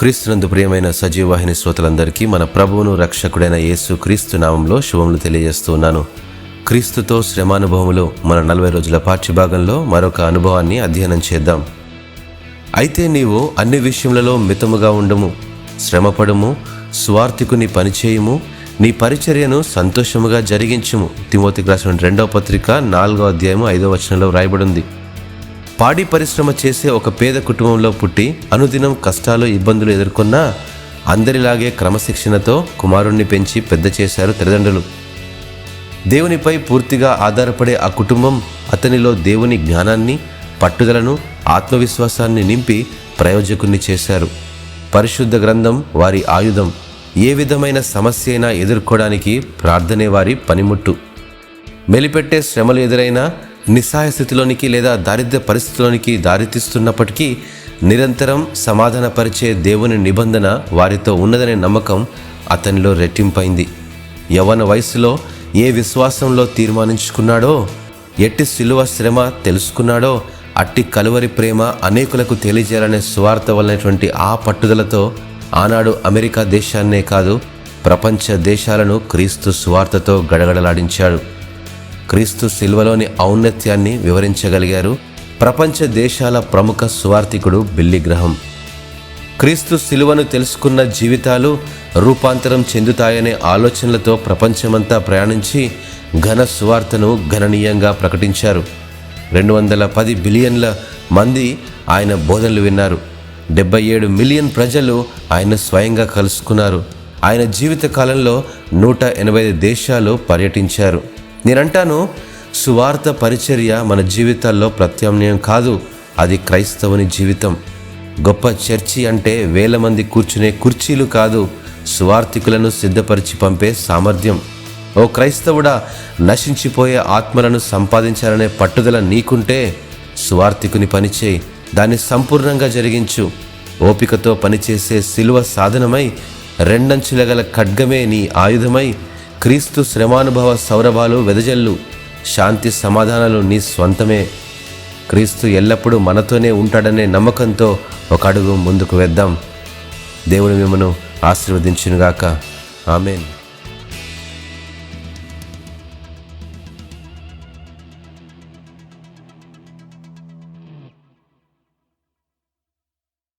క్రీస్తునందు ప్రియమైన సజీవవాహిని శ్రోతలందరికీ మన ప్రభువును రక్షకుడైన యేసు క్రీస్తు నామంలో శుభములు తెలియజేస్తూ ఉన్నాను. క్రీస్తుతో శ్రమానుభవములో మన నలభై రోజుల పాఠ్యభాగంలో మరొక అనుభవాన్ని అధ్యయనం చేద్దాం. అయితే నీవు అన్ని విషయములలో మితముగా ఉండము శ్రమపడము స్వార్థికుని పనిచేయము నీ పరిచర్యను సంతోషముగా జరిగించుము. తిమోతికి రాసిన రెండవ పత్రిక నాలుగో అధ్యాయము ఐదో వచనంలో వ్రాయబడింది. పాడి పరిశ్రమ చేసే ఒక పేద కుటుంబంలో పుట్టి అనుదినం కష్టాలు ఇబ్బందులు ఎదుర్కొన్నా అందరిలాగే క్రమశిక్షణతో కుమారుణ్ణి పెంచి పెద్ద చేశారు తల్లిదండ్రులు. దేవునిపై పూర్తిగా ఆధారపడే ఆ కుటుంబం అతనిలో దేవుని జ్ఞానాన్ని పట్టుదలను ఆత్మవిశ్వాసాన్ని నింపి ప్రయోజకుణ్ణి చేశారు. పరిశుద్ధ గ్రంథం వారి ఆయుధం. ఏ విధమైన సమస్య అయినా ఎదుర్కోవడానికి ప్రార్థనే వారి పనిముట్టు. మెలిపెట్టే శ్రమలు ఎదురైనా నిస్సహాయ స్థితిలోనికి లేదా దారిద్ర్య పరిస్థితిలోనికి దారితీస్తున్నప్పటికీ నిరంతరం సమాధానపరిచే దేవుని నిబంధన వారితో ఉన్నదనే నమ్మకం అతనిలో రెట్టింపైంది. యవన వయసులో ఏ విశ్వాసంలో తీర్మానించుకున్నాడో ఎట్టి సిలువ శ్రమ తెలుసుకున్నాడో అట్టి కలువరి ప్రేమ అనేకులకు తెలియజేయాలనే స్వార్థ వలనటువంటి ఆ పట్టుదలతో ఆనాడు అమెరికా దేశాన్నే కాదు ప్రపంచ దేశాలను క్రీస్తు స్వార్థతో గడగడలాడించాడు. క్రీస్తు శిల్వలోని ఔన్నత్యాన్ని వివరించగలిగారు ప్రపంచ దేశాల ప్రముఖ సువార్థికుడు బిల్లి గ్రహం. క్రీస్తు శిలువను తెలుసుకున్న జీవితాలు రూపాంతరం చెందుతాయనే ఆలోచనలతో ప్రపంచమంతా ప్రయాణించి ఘన సువార్తను గణనీయంగా ప్రకటించారు. రెండు వందల పది బిలియన్ల మంది ఆయన బోధనలు విన్నారు. డెబ్బై ఏడు మిలియన్ ప్రజలు ఆయన స్వయంగా కలుసుకున్నారు. ఆయన జీవిత కాలంలో నూట ఎనభై ఐదు దేశాలు పర్యటించారు. నేనంటాను సువార్త పరిచర్య మన జీవితాల్లో ప్రత్యామ్నాయం కాదు అది క్రైస్తవుని జీవితం. గొప్ప చర్చి అంటే వేల మంది కూర్చునే కుర్చీలు కాదు సువార్థికులను సిద్ధపరిచి పంపే సామర్థ్యం. ఓ క్రైస్తవుడా నశించిపోయే ఆత్మలను సంపాదించాలనే పట్టుదల నీకుంటే సువార్థికుని పనిచేయి దాన్ని సంపూర్ణంగా జరిగించు. ఓపికతో పనిచేసే శిలువ సాధనమై రెండంచుల గల ఖడ్గమే నీ ఆయుధమై క్రీస్తు శ్రమానుభవ సౌరభాలు వెదజల్లు శాంతి సమాధానాలు నీ స్వంతమే. క్రీస్తు ఎల్లప్పుడూ మనతోనే ఉంటాడనే నమ్మకంతో ఒక అడుగు ముందుకు వేద్దాం. దేవుడు మిమ్మను ఆశీర్వదించునుగాక. ఆమెన్.